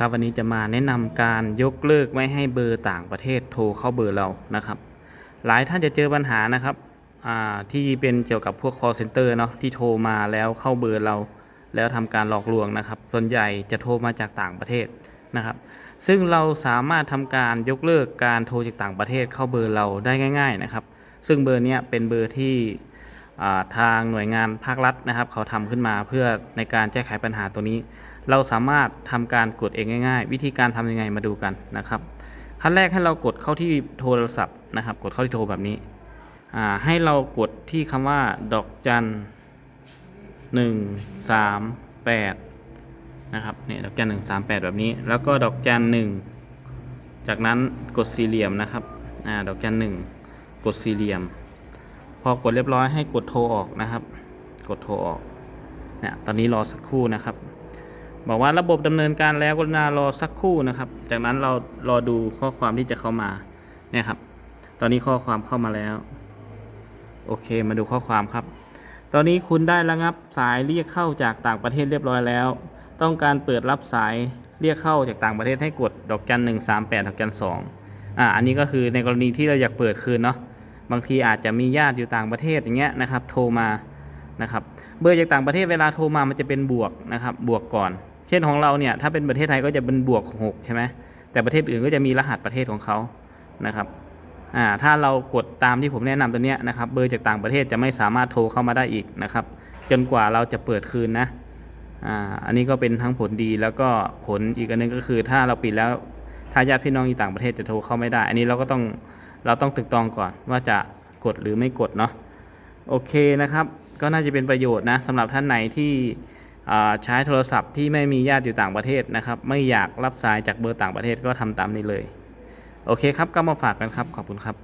ครับวันนี้จะมาแนะนำการยกเลิกไม่ให้เบอร์ต่างประเทศโทรเข้าเบอร์เรานะครับ หลายท่านจะเจอปัญหานะครับที่เป็นเกี่ยวกับพวก call center เนาะที่โทรมาแล้วเข้าเบอร์เรา แล้วทำการหลอกลวงนะครับ ส่วนใหญ่จะโทรมาจากต่างประเทศนะครับ ซึ่งเราสามารถทำการยกเลิกการโทรจากต่างประเทศเข้าเบอร์เราได้ง่าย ๆนะครับ ซึ่งเบอร์นี้เป็นเบอร์ที่ ทางหน่วยงานภาครัฐนะครับ เขาทำขึ้นมาเพื่อในการแก้ไขปัญหาตัวนี้ เราสามารถทำการกดเองง่าย ๆ วิธีการทำยังไงมาดูกันนะครับขั้นแรกให้เรากดเข้าที่โทรศัพท์นะครับ กดเข้าที่โทรแบบนี้ให้เรากดที่คำว่า ดอกจันหนึ่งสามแปดนะครับเนี่ยดอกจันหนึ่งสามแปดแบบนี้ แล้วก็ดอกจันหนึ่งจากนั้นกดสี่เหลี่ยมนะครับอ่าดอกจันหนึ่งกดสี่เหลี่ยม อกดเรียบร้อยให้กดโทรออกนะครับ กดโทรออกเนี่ยตอนนี้รอสักครู่นะครับ บอกว่าระบบดำเนินการแล้วกรุณารอสักครู่นะครับ จากนั้นเรารอดูข้อความที่จะเข้ามาเนี่ยครับ ตอนนี้ข้อความเข้ามาแล้ว โอเคมาดูข้อความครับ ตอนนี้คุณได้ระงับสายเรียกเข้าจากต่างประเทศเรียบร้อยแล้ว ต้องการเปิดรับสายเรียกเข้าจากต่างประเทศให้กดดอกจันหนึ่งสามแปดดอกจันสองอ่าอันนี้ก็คือในกรณีที่เราอยากเปิดคืนเนาะ บางทีอาจจะมีญาติอยู่ต่างประเทศอย่างเงี้ยนะครับ โทรมานะครับ เบอร์จากต่างประเทศเวลาโทรมามันจะเป็นบวกนะครับ บวกก่อน เช่นของเราเนี่ยถ้าเป็นประเทศไทยก็จะเป็นบวกหกใช่ไหมแต่ประเทศอื่นก็จะมีรหัสประเทศของเขานะครับอ่าถ้าเรากดตามที่ผมแนะนำตัวเนี้ยนะครับ เบอร์จากต่างประเทศจะไม่สามารถโทรเข้ามาได้อีกนะครับ จนกว่าเราจะเปิดคืนนะอ่าอันนี้ก็เป็นทั้งผลดีแล้วก็ผลอีกอันนึงก็คือ ถ้าเราปิดแล้วถ้าญาติพี่น้องอยู่ต่างประเทศจะโทรเข้าไม่ได้ อันนี้เราก็ต้อง เราต้องตึกตองก่อนว่าจะกดหรือไม่กดเนาะโอเคนะครับ ก็น่าจะเป็นประโยชน์นะสำหรับท่านไหนที่ใช้โทรศัพท์ที่ไม่มีญาติอยู่ต่างประเทศนะครับ ไม่อยากรับสายจากเบอร์ต่างประเทศก็ทำตามนี้เลย โอเคครับก็มาฝากกันครับ ขอบคุณครับ